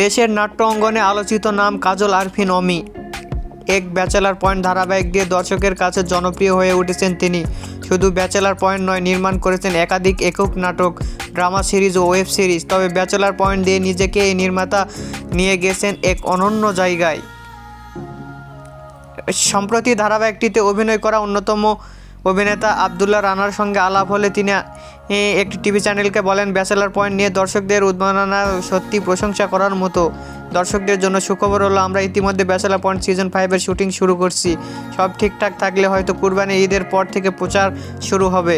দেশের নাট্য অঙ্গনে আলোচিত নাম কাজল আরফিন অমি এক ব্যাচেলার পয়েন্ট ধারাবাহিক দিয়ে দর্শকের কাছে জনপ্রিয় হয়ে উঠেছেন তিনি। শুধু ব্যাচেলার পয়েন্ট নয়, নির্মাণ করেছেন একাধিক একক নাটক, ড্রামা সিরিজ ও ওয়েব সিরিজ। তবে ব্যাচেলার পয়েন্ট দিয়ে নিজেকে এই নির্মাতা নিয়ে গেছেন এক অনন্য জায়গায়। সম্প্রতি ধারাবাহিকটিতে অভিনয় করা অন্যতম অভিনেতা আবদুল্লাহ রানার সঙ্গে আলাপ হলে তিনি একটি টিভি চ্যানেলকে বলেন, ব্যাচেলার পয়েন্ট নিয়ে দর্শকদের উদ্বোধনা সত্যি প্রশংসা করার মতো দর্শকদের জন্য সুখবর হলো, আমরা ইতিমধ্যে ব্যাচেলার পয়েন্ট সিজন ফাইভের শুটিং শুরু করছি। সব ঠিকঠাক থাকলে হয়তো কুরবানি ঈদের পর থেকে প্রচার শুরু হবে।